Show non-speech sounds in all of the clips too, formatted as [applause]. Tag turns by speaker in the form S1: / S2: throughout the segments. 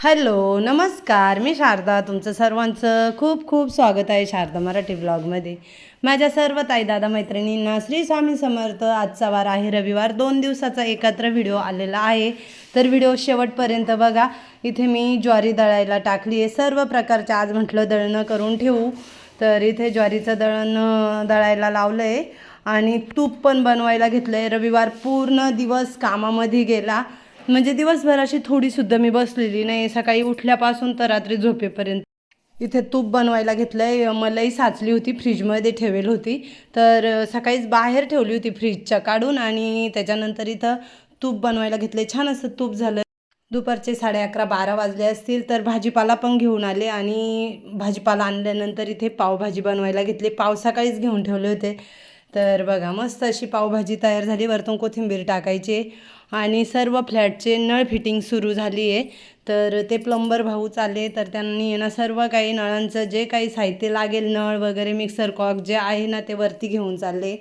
S1: Hello नमस्कार. मी शारदा तुमचं सर्वांचं खूप खूप स्वागत आहे शारदा मराठी ब्लॉगमध्ये. माझ्या सर्व ताई दादा मैत्रिणींना श्री स्वामी समर्थ आजचा वार आहे. रविवार दोन दिवसाचा एकत्र व्हिडिओ आलेला आहे. तर व्हिडिओ शेवटपर्यंत बघा. इथे मी ज्वारी दळायला टाकली आहे. सर्व प्रकारचे आज म्हटलं दळणं करून ठेवू. तर इथे ज्वारीचं दळण दळायला लावलं आहे आणि तूप पण बनवायला घेतलं आहे रविवार पूर्ण दिवस कामामध्ये गेला. म्हणजे दिवसभराशी थोडीसुद्धा मी बसलेली नाही. सकाळी उठल्यापासून तर रात्री झोपेपर्यंत. इथे तूप बनवायला घेतलं आहे मलाई साचली होती फ्रीजमध्ये ठेवेल होती. तर सकाळीच बाहेर ठेवली होती फ्रीजच्या काढून आणि त्याच्यानंतर इथं तूप बनवायला घेतले छान असं तूप झालं. दुपारचे साडे अकरा बारा वाजले असतील तर भाजीपाला पण घेऊन आले आणि भाजीपाला आणल्यानंतर इथे पावभाजी बनवायला घेतली. पाव सकाळीच घेऊन ठेवले होते. तर बघा मस्त अशी पावभाजी तयार झाली. वरतून कोथिंबीर टाकायची. आणि सर्व फ्लॅटचे नळ फिटिंग सुरू झाली आहे. तर ते प्लंबर भाऊच आले तर त्यांनी आहे ना सर्व काही नळांचं जे काही साहित्य लागेल नळ वगैरे मिक्सर कॉक जे आहे ना ते वरती घेऊन चालले.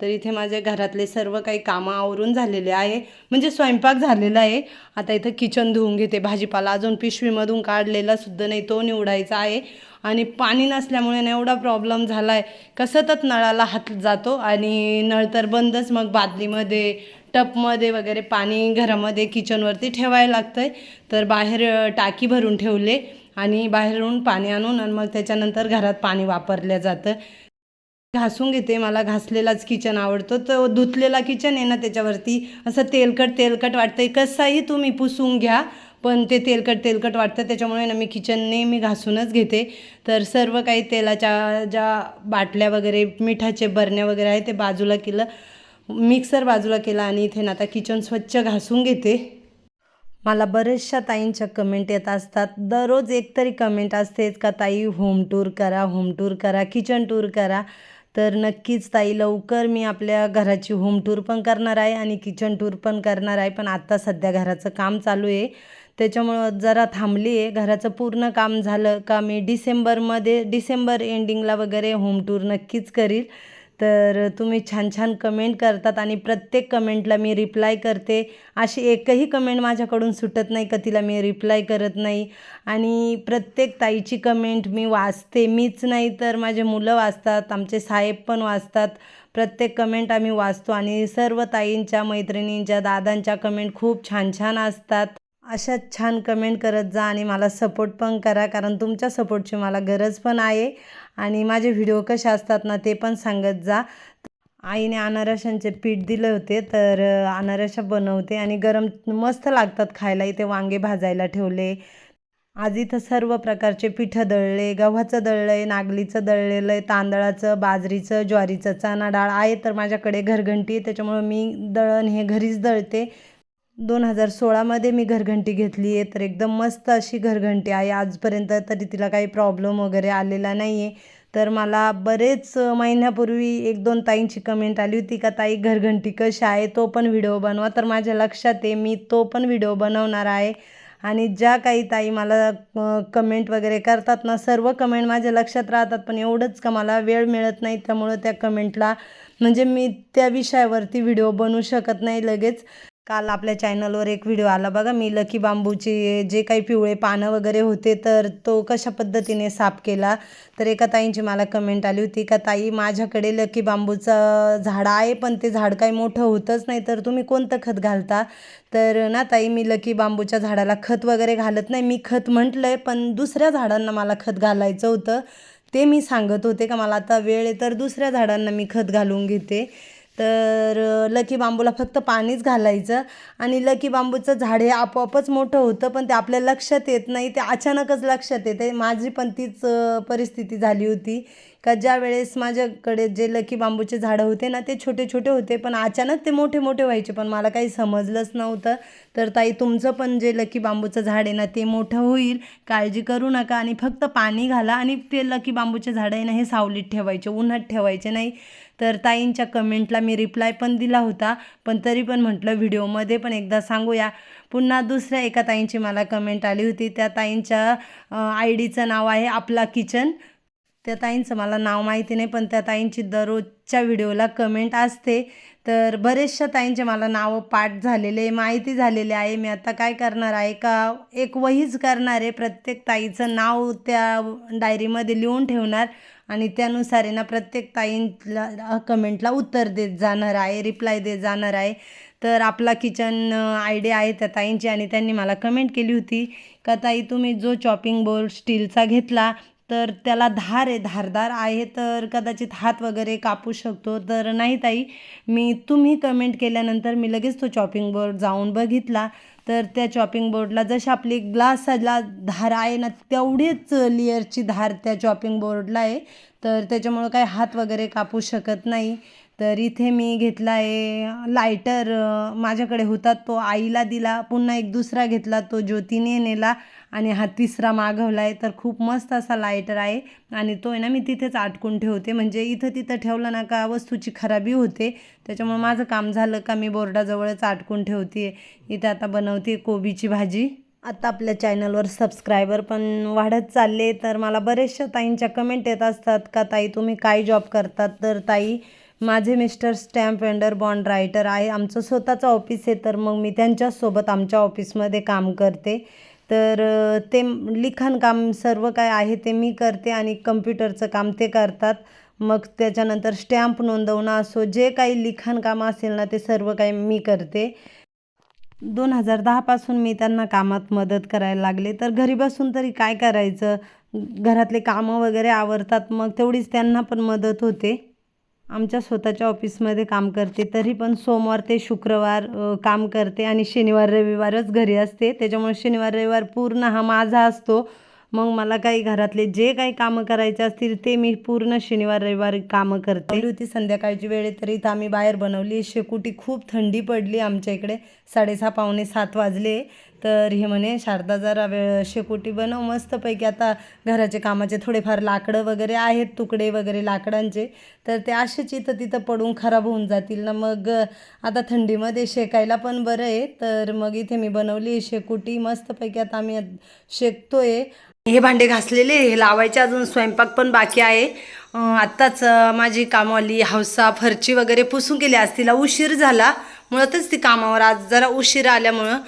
S1: तर इथे माझ्या घरातले सर्व काही कामं आवरून झालेले आहे. म्हणजे स्वयंपाक झालेला आहे. आता इथं किचन धुवून घेते भाजीपाला अजून पिशवीमधून काढलेला सुद्धा नाही तो निवडायचा आहे. आणि पाणी नसल्यामुळे ना एवढा प्रॉब्लेम झाला आहे कसं तर नळाला हात जातो आणि नळ तर बंदच मग बादलीमध्ये टपमध्ये वगैरे पाणी घरामध्ये किचनवरती ठेवायला लागतं आहे तर बाहेर टाकी भरून ठेवले आणि बाहेरून पाणी आणून आणि मग त्याच्यानंतर घरात पाणी वापरलं जातं. घासून घेते मला घासलेलाच किचन आवडतो. तो धुतलेला किचन आहे ना त्याच्यावरती असं तेलकट तेलकट वाटतं कसाही तुम्ही पुसून घ्या पण ते तेलकट तेलकट वाटतं. त्याच्यामुळे ना मी किचन नेहमी घासूनच घेते. तर सर्व काही तेलाच्या ज्या बाटल्या वगैरे मिठाचे बरण्या वगैरे आहे ते बाजूला केलं. मिक्सर बाजूला केला आणि इथे ना आता किचन स्वच्छ घासून घेते. मला बऱ्याचशा ताईंच्या कमेंट येत असतात. दररोज एक तरी कमेंट असतेच का ताई होम टूर करा होम टूर करा किचन टूर करा. तर नक्कीच ताई लवकर मी आपल्या घराची होम टूर पण करणार आहे आणि किचन टूर पण करणार आहे. पण आत्ता सध्या घराचं काम चालू आहे. त्याच्यामुळं जरा थांबली आहे. घराचं पूर्ण काम झालं का मी डिसेंबरमध्ये डिसेंबर एंडिंगला वगैरे होम टूर नक्कीच करील. तर तुम्ही छान छान कमेंट करतात आणि प्रत्येक कमेंटला मी रिप्लाय करते. अशी एकही कमेंट माझ्याकडून सुटत नाही का तिला मी रिप्लाय करत नाही. आणि प्रत्येक ताईची कमेंट मी वाचते. मीच नाही तर माझे मुलं वाचतात आमचे साहेब पण वाचतात. प्रत्येक कमेंट आम्ही वाचतो आणि सर्व ताईंच्या मैत्रिणींच्या दादांच्या कमेंट खूप छान छान असतात. अशा छान कमेंट करत जा आणि मला सपोर्ट पण करा कारण तुमच्या सपोर्टची मला गरज पण आहे. आणि माझे व्हिडिओ कसे असतात ना ते पण सांगत जा. आईने अनारशांचे पीठ दिले होते तर अनारशा बनवते आणि गरम मस्त लागतात खायला. इथे वांगे भाजायला ठेवले. आज इथं सर्व प्रकारचे पिठं दळले गव्हाचं दळलं आहे नागलीचं दळलेलं आहे तांदळाचं बाजरीचं ज्वारीचं चणा डाळ आहे तर माझ्याकडे घरघंटी आहे त्याच्यामुळं मी दळण हे घरीच दळते. दोन हजार सोळामध्ये मी घरघंटी घेतली आहे तर एकदम मस्त अशी घरघंटी आहे. आजपर्यंत तरी तिला काही प्रॉब्लेम वगैरे आलेला नाही आहे तर मला बरेच महिन्यापूर्वी एक दोन ताईंची कमेंट आली होती का ताई घरघंटी कशी आहे? तो पण व्हिडिओ बनवा. तर माझ्या लक्षात आहे मी तो पण व्हिडिओ बनवणार आहे. आणि ज्या काही ताई मला कमेंट वगैरे करतात ना सर्व कमेंट माझ्या लक्षात राहतात पण एवढंच का मला वेळ मिळत नाही त्यामुळं त्या कमेंटला म्हणजे मी त्या विषयावरती व्हिडिओ बनवू शकत नाही लगेच. काल आपल्या चॅनलवर एक व्हिडिओ आला. बघा मी लकी बांबूचे जे काही पिवळे पानं वगैरे होते तर तो कशा पद्धतीने साफ केला? तर एका ताईंची मला कमेंट आली होती का ताई माझ्याकडे लकी बांबूचं झाड आहे पण ते झाड काही मोठं होतंच नाही तर तुम्ही कोणतं खत घालता? तर ना ताई मी लकी बांबूच्या झाडाला खत वगैरे घालत नाही. मी खत म्हटलं आहे पण दुसऱ्या झाडांना मला खत घालायचं होतं. ते मी सांगत होते का मला आता वेळ आहे तर दुसऱ्या झाडांना मी खत घालून घेते. तर लकी बांबूला फक्त पाणीच घालायचं आणि लकी बांबूचं झाड हे आपोआपच मोठं होतं पण ते आपल्या लक्षात येत नाही. ते अचानकच लक्षात येते माझी पण तीच परिस्थिती झाली होती. का ज्या वेळेस माझ्याकडे जे लकी बांबूचे झाडं होते ना ते छोटे छोटे होते पण अचानक ते मोठे मोठे व्हायचे पण मला काही समजलंच नव्हतं. तर ताई तुमचं पण जे लकी बांबूचं झाड आहे ना ते मोठं होईल. काळजी करू नका आणि फक्त पाणी घाला आणि ते लकी बांबूचे झाडं आहे ना हे सावलीत ठेवायचे उन्हात ठेवायचे नाही. तर ताईंच्या कमेंटला मी रिप्लाय पण दिला होता पण तरी पण म्हटलं व्हिडिओमध्ये पण एकदा सांगूया. पुन्हा दुसऱ्या एका ताईंची मला कमेंट आली होती. त्या ताईंच्या आय डीचं नाव आहे आपला किचन. त्या ताईंचं मला नाव माहिती नाही पण त्या ताईंची दररोजच्या व्हिडिओला कमेंट असते. तर बरेचशा ताईंचे मला नावं पाठ झालेले माहिती झालेले आहे. मी आता काय करणार आहे का? एक वहीच करणार आहे. प्रत्येक ताईचं नाव त्या डायरीमध्ये लिहून ठेवणार आणि त्यानुसार ना प्रत्येक ताईंला कमेंटला उत्तर देत जाणार आहे रिप्लाय देत जाणार आहे. तर आपला किचन आयडिया आहे त्या ताईंची आणि त्यांनी मला कमेंट केली होती का ताई तुम्ही जो चॉपिंग बोर्ड स्टीलचा घेतला तर त्याला धार आहे धारदार आहे तर कदाचित हात वगैरे कापू शकतो. तर नाही ताई मी तुम्ही कमेंट केल्यानंतर मी लगेच तो चॉपिंग बोर्ड जाऊन बघितला. तर त्या चॉपिंग बोर्डला जशी आपली ग्लासला धार आहे ना तेवढीच लेअरची धार त्या चॉपिंग बोर्डला आहे. तर त्याच्यामुळं काही हात वगैरे कापू शकत नाही. तर इथे मी घेतला आहे लायटर माझ्याकडे होता तो आईला दिला. पुन्हा एक दुसरा घेतला तो ज्योतीने नेला आणि हा तिसरा मागवला आहे तर खूप मस्त असा लायटर आहे आणि तो आहे ना मी तिथेच आटकून ठेवते. म्हणजे इथं तिथं ठेवलं ना का वस्तूची खराबी होते. त्याच्यामुळे माझं काम झालं का मी बोर्डाजवळच आटकून ठेवते. इथं आता बनवते कोबीची भाजी. आता आपल्या चॅनलवर सबस्क्रायबर पण वाढत चालले तर मला बरेचशा ताईंच्या कमेंट येत असतात का ताई तुम्ही काय जॉब करतात? तर ताई माझे mister stamp vendor bond writer आहे. आमचं स्वतःचं ऑफिस आहे तर मग मी त्यांच्याचसोबत आमच्या ऑफिसमध्ये काम करते. तर ते लिखाण काम सर्व काय आहे ते मी करते आणि कम्प्युटरचं काम ते करतात. मग त्याच्यानंतर स्टॅम्प नोंदवणं असो जे काही लिखाण काम असेल ना ते सर्व काही मी करते. दोन हजार दहापासून मी त्यांना कामात मदत करायला लागले. तर घरी बसून तरी काय करायचं? घरातले कामं वगैरे आवरतात मग तेवढीच त्यांना पण मदत होते. आमच्या स्वतःच्या ऑफिसमध्ये काम करते तरी पण सोमवार ते शुक्रवार काम करते आणि शनिवार रविवारच घरी असते. त्याच्यामुळे शनिवार रविवार पूर्ण हा माझा असतो. मग मला काही घरातले जे काही कामं करायचे असतील ते मी पूर्ण शनिवार रविवार कामं करते. होती संध्याकाळची वेळे तरी तर आम्ही बाहेर बनवली. शेकोटी खूप थंडी पडली आमच्या इकडे. साडेसहा पावणे सात वाजले. तर हे म्हणे शारदा जरा वेळ शेकोटी बनव मस्तपैकी. आता घराचे कामाचे थोडेफार लाकडं वगैरे आहेत तुकडे वगैरे लाकडांचे. तर ते असेच इथं तिथं पडून खराब होऊन जातील ना. मग आता थंडीमध्ये शेकायला पण बरं आहे. तर मग इथे मी बनवली शेकोटी. मस्तपैकी आता आम्ही शेकतोय. हे भांडे घासलेले हे लावायचे अजून स्वयंपाक पण बाकी आहे. आत्ताच माझी कामवाली हौसा फरची वगैरे पुसून गेली आज तिला उशीर झाला. मुळातच ती कामावर आज जरा उशीर आल्यामुळं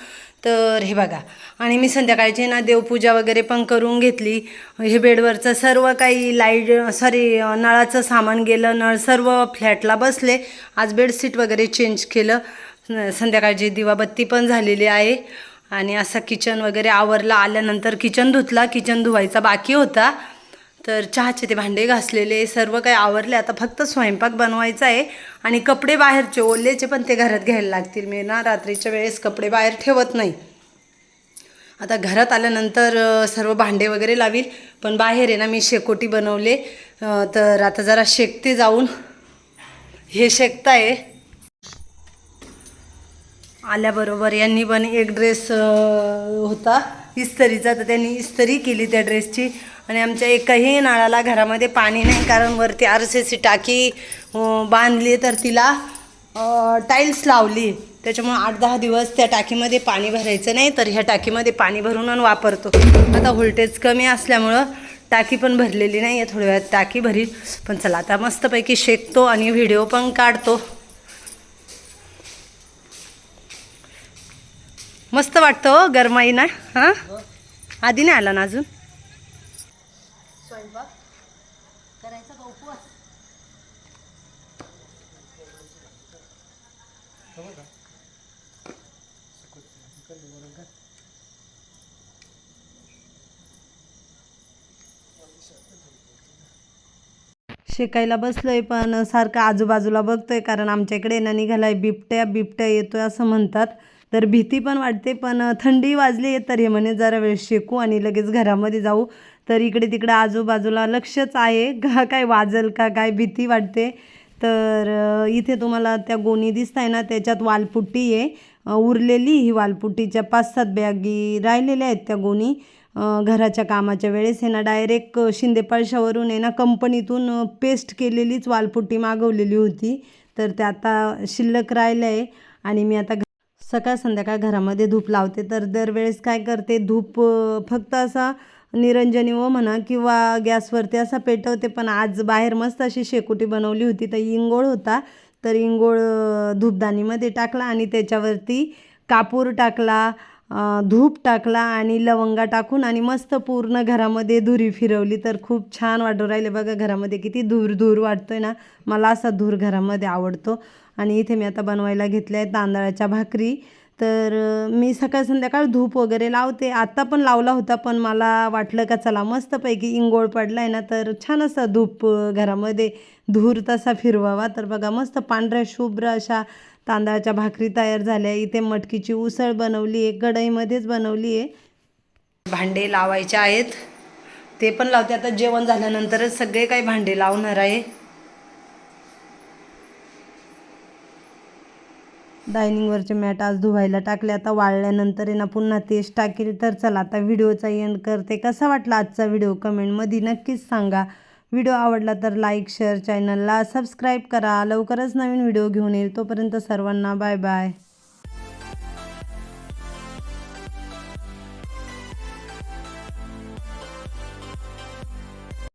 S1: तर हे बघा. आणि मी संध्याकाळची ना देवपूजा वगैरे पण करून घेतली. हे बेडवरचं सर्व काही लाइट सॉरी नळाचं सामान गेलं नळ सर्व फ्लॅटला बसले. आज बेडशीट वगैरे चेंज केलं. संध्याकाळची दिवाबत्ती पण झालेली आहे. आणि असं किचन वगैरे आवरला. आल्यानंतर किचन धुतला. किचन धुवायचा बाकी होता. तर चहाचे ते भांडे घासलेले सर्व काही आवरले. आता फक्त स्वयंपाक बनवायचा आहे आणि कपडे बाहेरचे ओलेचे पण ते घरात घ्यायला लागतील. मी ना रात्रीच्या वेळेस कपडे बाहेर ठेवत नाही. आता घरात आल्यानंतर सर्व भांडे वगैरे लावील पण बाहेर आहे ना मी शेकोटी बनवले. तर आता जरा शेकते जाऊन. हे शेकताय. आल्याबरोबर यांनी पण एक ड्रेस होता. इस्तरीचा तर त्यांनी इस्तरी केली त्या ड्रेसची आणि आमच्या एकाही नळाला घरामध्ये पाणी नाही कारण वरती आर सी सी टाकी बांधली तर तिला टाईल्स लावली. त्याच्यामुळे आठ दहा दिवस त्या टाकीमध्ये पाणी भरायचं नाही तर ह्या टाकीमध्ये पाणी भरून आणि वापरतो. आता व्होल्टेज कमी असल्यामुळं टाकी पण भरलेली नाही आहे थोड्या वेळात टाकी भरील पण चला आता मस्तपैकी शेकतो आणि व्हिडिओ पण काढतो. मस्त वाटतं हो गरमाई ना हां? आधी नाही आला ना अजून? स्वयंपाक करायचा का उपवास? शेकायला बसलोय पण सारखं आजूबाजूला बघतोय कारण आमच्या इकडे ना निघालाय बिबट्या बिबट्या येतोय असं म्हणतात. तर भीती पण वाटते पण थंडी वाजली तर हे म्हणे जरा वेळ शेकू आणि लगेच घरामध्ये जाऊ. तर इकडे तिकडे आजूबाजूला लक्षच आहे [laughs] का काय वाजल का काय भीती वाटते. तर इथे तुम्हाला त्या गोणी दिसत आहे ना त्याच्यात वालपुट्टी आहे. उरलेली ही वालपुट्टीच्या पाच सात बॅगी राहिलेल्या आहेत त्या गोणी. घराच्या कामाच्या वेळेस हे ना डायरेक्ट शिंदे पळशावरून आहे ना कंपनीतून पेस्ट केलेलीच वालपुट्टी मागवलेली होती. तर ते आता शिल्लक राहिलं आहे आणि मी आता घ- सकाळ संध्याकाळ घरामध्ये धूप लावते. तर दरवेळेस काय करते? धूप फक्त असा निरंजनी व म्हणा किंवा गॅसवरती असा पेटवते. पण आज बाहेर मस्त अशी शेकोटी बनवली होती. तर इंगोळ होता. तर इंगोळ धूपदानीमध्ये टाकला आणि त्याच्यावरती कापूर टाकला धूप टाकला आणि लवंगा टाकून आणि मस्त पूर्ण घरामध्ये धुरी फिरवली. तर खूप छान वाटू राहिले. बघा घरामध्ये किती धूर धूर वाटतोय ना. मला असा धूर घरामध्ये आवडतो. आणि इथे मी आता बनवायला घेतल्या आहे तांदळाच्या भाकरी. तर मी सकाळ संध्याकाळ धूप वगैरे लावते. आत्ता पण लावला होता पण मला वाटलं का चला मस्तपैकी इंगोळ पडला आहे ना तर छान असा धूप घरामध्ये धूर तसा फिरवावा. तर बघा मस्त पांढऱ्या शुभ्र अशा तांदळाच्या भाकरी तयार झाल्या. इथे मटकीची उसळ बनवली आहे कढईमध्येच बनवली आहे. भांडे लावायचे आहेत. ते पण लावते. आता जेवण झाल्यानंतरच सगळे काही भांडे लावणार आहे. डायनिंगवरचे मॅट आज धुवायला टाकले. आता वाळल्यानंतर आहे ना पुन्हा तेच टाकेल. तर चला आता व्हिडिओचा एंड करते. कसा वाटला आजचा व्हिडिओ? कमेंटमध्ये नक्कीच सांगा. व्हिडिओ आवडला तर लाईक शेअर चॅनलला सबस्क्राईब करा. लवकरच नवीन व्हिडिओ घेऊन येईल. तोपर्यंत सर्वांना बाय बाय